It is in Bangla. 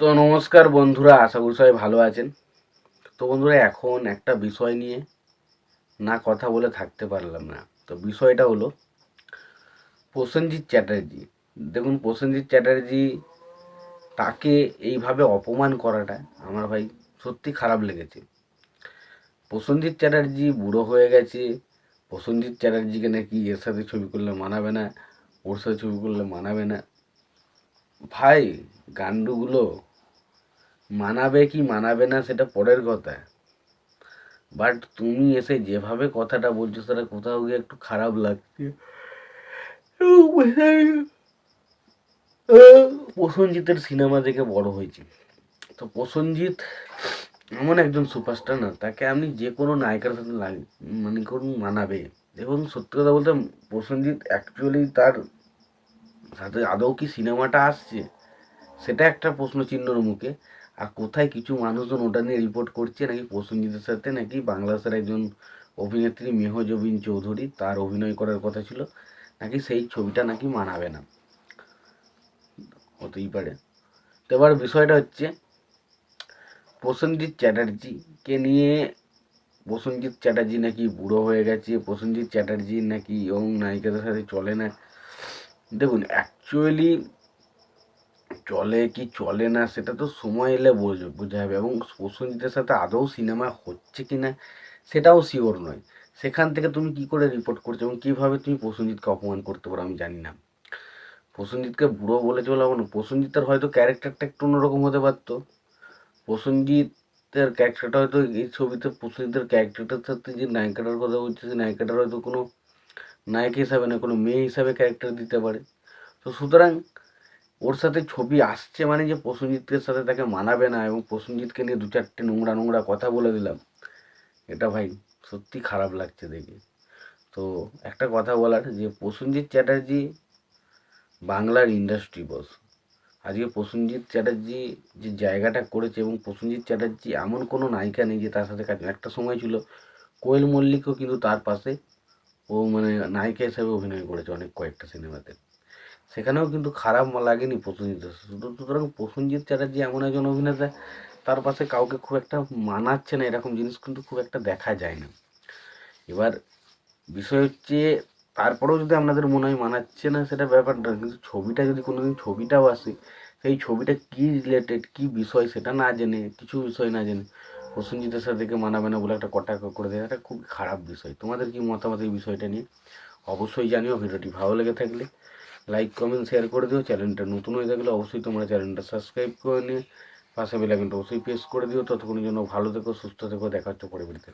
তো নমস্কার বন্ধুরা, আশা করি সবাই ভালো আছেন। তো বন্ধুরা, এখন একটা বিষয় নিয়ে না কথা বলে থাকতে পারলাম না। তো বিষয়টা হলো প্রসেনজিৎ চ্যাটার্জি। দেখুন, প্রসেনজিৎ চ্যাটার্জি তাকে এইভাবে অপমান করাটা আমার ভাই সত্যি খারাপ লেগেছে। প্রসেনজিৎ চ্যাটার্জি বুড়ো হয়ে গেছে। প্রসেনজিৎ চ্যাটার্জিকে নাকি এর সাথে ছবি করলে মানাবে না, ওর সাথে ছবি করলে মানাবে না। ভাই গান্ডুগুলো মানাবে কি মানাবে না সেটা পরের কথা। বাট তুমি এসে যেভাবে কথাটা বলছো, সেটা কোথাও গিয়ে একটু খারাপ লাগছে। প্রসেনজিতের সিনেমা দেখে বড় হয়েছি। তো প্রসেনজিৎ এমন একজন সুপারস্টার না, তাকে আপনি যে কোনো নায়িকার সাথে লাগ মানে করুন, মানাবে। এবং সত্যি কথা বলতে প্রসেনজিৎ অ্যাকচুয়ালি তার সাথে আদৌ কি সিনেমাটা আসছে? সেটা একটা প্রশ্ন চিহ্নর মুখে। আর কোথায় কিছু মানুষজন ওটা নিয়ে রিপোর্ট করছে নাকি প্রসেনজিতের সাথে নাকি বাংলাদেশের একজন অভিনেত্রী মেহজবিন চৌধুরী, তার অভিনয় করার কথা ছিল, নাকি সেই ছবিটা নাকি মানাবে না? হতেই পারে। তো এবার বিষয়টা হচ্ছে, প্রসেনজিৎ চ্যাটার্জিকে নিয়ে প্রসেনজিৎ চ্যাটার্জি নাকি বুড়ো হয়ে গেছে, প্রসেনজিৎ চ্যাটার্জি নাকি এবং নায়িকাদের সাথে চলে না। দেখুন অ্যাকচুয়ালি চলে কি চলে না, সেটা তো সময় এলে বোঝ- বোঝা যাবে। এবং প্রসেনজিতের সাথে আদৌ সিনেমা হচ্ছে কি না, সেটাও শিওর নয়। সেখান থেকে তুমি কি করে রিপোর্ট করছ এবং কীভাবে তুমি প্রসেনজিৎকে অপমান করতে পারো আমি জানি না। প্রসেনজিৎকে বুড়ো বলে চলে না। প্রসেনজিতের হয়তো ক্যারেক্টারটা একটু অন্যরকম হতে পারতো। প্রসেনজিতের ক্যারেক্টারটা হয়তো এই ছবিতে প্রসেনজিতের ক্যারেক্টারটার সাথে যে নায়িকাটার কথা বলছে, সেই নায়িকাটার হয়তো কোনো নায়ক হিসাবে না, কোনো মেয়ে হিসাবে ক্যারেক্টার দিতে পারে। তো সুতরাং ওর সাথে ছবি আসছে মানে যে প্রসেনজিতের সাথে তাকে মানাবে না এবং প্রসেনজিৎকে নিয়ে দু চারটে নোংরা নোংরা কথা বলে দিলাম, এটা ভাই সত্যি খারাপ লাগছে দেখে। তো একটা কথা বলার, যে প্রসেনজিৎ চ্যাটার্জি বাংলার ইন্ডাস্ট্রি বস আজকে প্রসেনজিৎ চ্যাটার্জি যে জায়গাটা করেছে এবং প্রসেনজিৎ চ্যাটার্জি এমন কোনো নায়িকা নেই যে তার সাথে কাজ, একটা সময় ছিল কোয়েল মল্লিকও কিন্তু তার পাশে ও মানে নায়িকা হিসেবে অভিনয় করেছে অনেক কয়েকটা সিনেমাতে। সেখানেও কিন্তু খারাপ লাগেনি প্রসেনজিৎ সুতরাং প্রসেনজিৎ চ্যাটার্জি এমন একজন অভিনেতা, তার পাশে কাউকে খুব একটা মানাচ্ছে না, এরকম জিনিস কিন্তু খুব একটা দেখা যায় না। এবার বিষয় হচ্ছে, তারপরেও যদি আপনাদের মনে হয় মানাচ্ছে না, সেটা ব্যাপারটা কিন্তু ছবিটা যদি কোনোদিন ছবিটাও আসে, সেই ছবিটা কী রিলেটেড কী বিষয় সেটা না জেনে, কিছু বিষয় না জেনে প্রসেনজিতের সাথে মানাবে না বলে একটা কটাক্ষ করে দেয়, এটা খুব খারাপ বিষয়। তোমাদের কি মতামত এই বিষয়টা নিয়ে? অবশ্যই জানিও, ভিডিওটি ভালো লেগে থাকলে লাইক কমেন্ট শেয়ার করে দিও। চ্যানেলটা নতুন হয়ে থাকলে অবশ্যই তোমরা চ্যানেলটা সাবস্ক্রাইব করে নিয়ে পাশে বেলাইকনটা অবশ্যই প্রেস করে দিও। ততক্ষণের জন্য ভালো থেকো, সুস্থ থেকো, দেখা হচ্ছে পরে ভিডিওতে